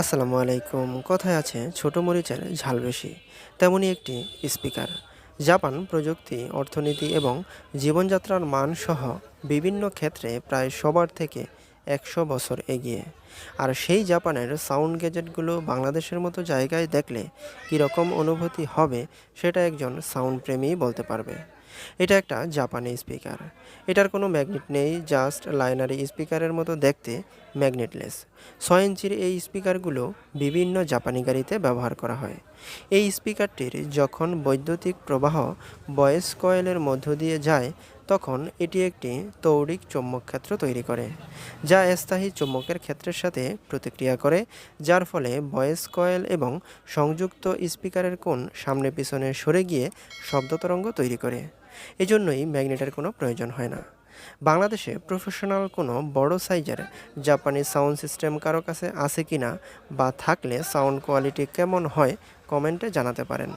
আসসালামু আলাইকুম। কথায় আছে, ছোট মরিচের ঝাল বেশি তেমনই একটি স্পিকার। জাপান প্রযুক্তি, অর্থনীতি এবং জীবনযাত্রার মান সহ বিভিন্ন ক্ষেত্রে প্রায় সবার থেকে একশো বছর এগিয়ে। আর সেই জাপানের সাউন্ড গ্যাজেটগুলো বাংলাদেশের মতো জায়গায় দেখলে কীরকম অনুভূতি হবে, সেটা একজন সাউন্ড প্রেমীই বলতে পারবে। এটা একটা জাপানি স্পিকার। এটার কোনো ম্যাগনেট নেই, জাস্ট লাইনারি স্পিকারের মতো দেখতে ম্যাগনেটলেস। ছয় ইঞ্চির এই স্পিকারগুলো বিভিন্ন জাপানি গাড়িতে ব্যবহার করা হয়। এই স্পিকারটির যখন বৈদ্যুতিক প্রবাহ বয়েস কয়েলের মধ্য দিয়ে যায় তখন এটি একটি তৌরিক চৌম্বক ক্ষেত্র তৈরি করে, যা স্থায়ী চৌম্বকের ক্ষেত্রের সাথে প্রতিক্রিয়া করে, যার ফলে ভয়েস কয়েল এবং সংযুক্ত স্পিকারের কোণ সামনে পিছনে সরে গিয়ে শব্দ তরঙ্গ তৈরি করে। এজন্যই ম্যাগনেটের কোনো প্রয়োজন হয় না। বাংলাদেশে প্রফেশনাল কোনো বড় সাইজের জাপানি সাউন্ড সিস্টেম কারও কাছে আছে কি না বা থাকলে সাউন্ড কোয়ালিটি কেমন হয় কমেন্টে জানাতে পারেন।